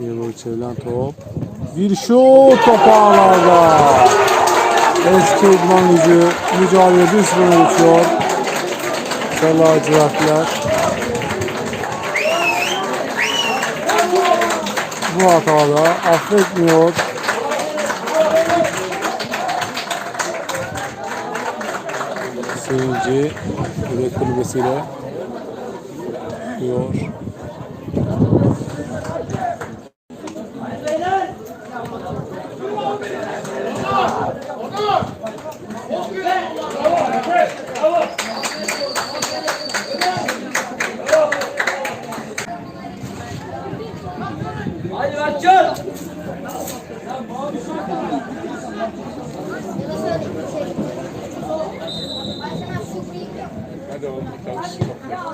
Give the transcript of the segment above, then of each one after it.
Doğru çevrilen top. Bir şut top ağlarda. Eski idman gücü mücadele 1-0 geçiyor. Sarı lacivertler. Bu hatada affetmiyor. Seyirci yedek kulübesiyle diyor. Hadi Mertcan.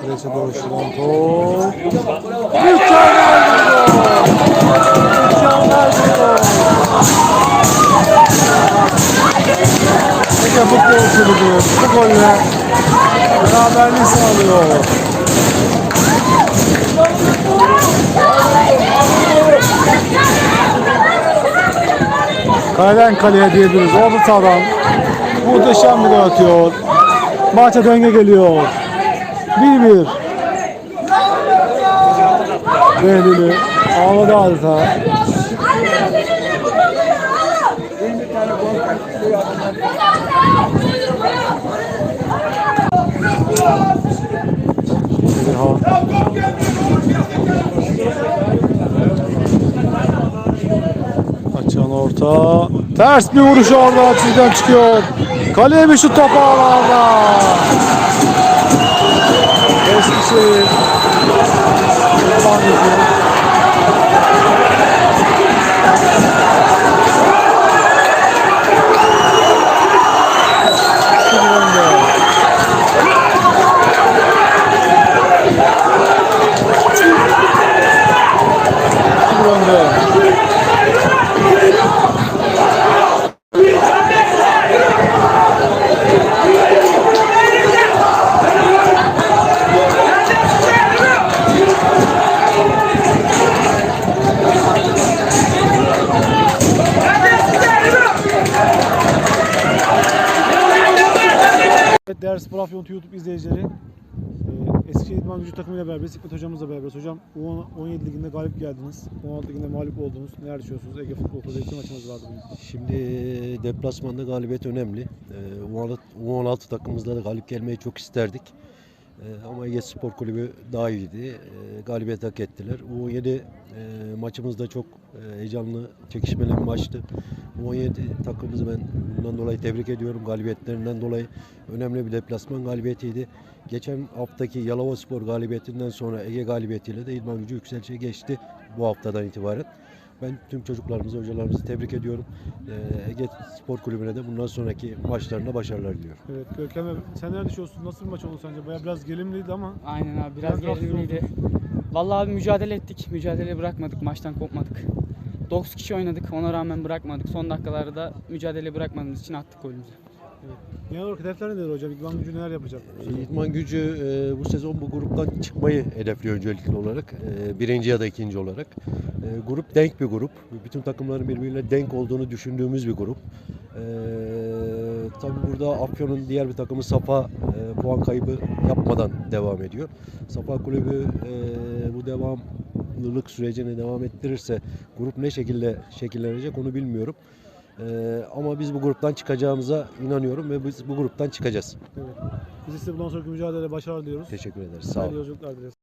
Kalesi doğru şuran top. Mükemmel bir gol. Mükemmel bir gol. Ege Futbol Kulübü bu golle beraberliği sağlıyor. Kaleden kaleye diyebiliriz. Orta sahadan muhteşem bir gol atıyor. Maça denge geliyor. 1-1. Behlül'ü ağladı adeta. Orta. Ters bir vuruş orada çizgiden çıkıyor. Kaleye bir şut topu ağlarda. Eskişehir. Afyon YouTube izleyicileri. Ee, Eskişehir İdman Gücü takımıyla beraberiz. İkmet hocamızla beraberiz. Hocam U17 liginde galip geldiniz. U16 liginde mağlup oldunuz. Neler düşünüyorsunuz? Ege Futbol Kulübü iki maçımız vardı bugün. Şimdi e, deplasmanda galibiyet önemli. Ee, U16, U16 takımımızda da galip gelmeyi çok isterdik. Ee, Ama Ege Spor Kulübü daha iyiydi. Ee, Galibiyet hak ettiler. U17 e, maçımız da çok e, heyecanlı, çekişmeli bir maçtı. U17 takımımızı ben bundan dolayı tebrik ediyorum. Galibiyetlerinden dolayı önemli bir deplasman galibiyetiydi. Geçen haftaki Yalova Spor galibiyetinden sonra Ege galibiyetiyle de İdman Gücü yükselişe geçti bu haftadan itibaren. Ben tüm çocuklarımızı, hocalarımızı tebrik ediyorum. Ee, Ege Spor Kulübü'ne de bundan sonraki maçlarında başarılar diliyorum. Evet Görkem abi, sen neler düşünüyorsun? Nasıl bir maç oldu sence? Baya biraz gelimliydi ama Aynen abi biraz Biraz gerilimliydi. Vallahi abi mücadele ettik. Mücadele bırakmadık. Maçtan kopmadık. 9 kişi oynadık. Ona rağmen bırakmadık. Son dakikalarda mücadele bırakmadığımız için attık golümüzü. Genel olarak hedefler nedir hocam? İdman Gücü neler yapacak? İdman Gücü e, bu sezon bu gruptan çıkmayı hedefliyor öncelikli olarak. E, birinci ya da ikinci olarak. E, grup denk bir grup. Bütün takımların birbiriyle denk olduğunu düşündüğümüz bir grup. E, tabii burada Afyon'un diğer bir takımı Safa e, puan kaybı yapmadan devam ediyor. Safa Kulübü e, bu devamlılık sürecini devam ettirirse grup ne şekilde şekillenecek onu bilmiyorum. E, ama biz bu gruptan çıkacağımıza inanıyorum ve biz bu gruptan çıkacağız. Evet. Biz ise bundan sonraki mücadelede başarılar diliyoruz. Teşekkür ederiz. Sağ olun. Hayırlı yolculuklar dileriz.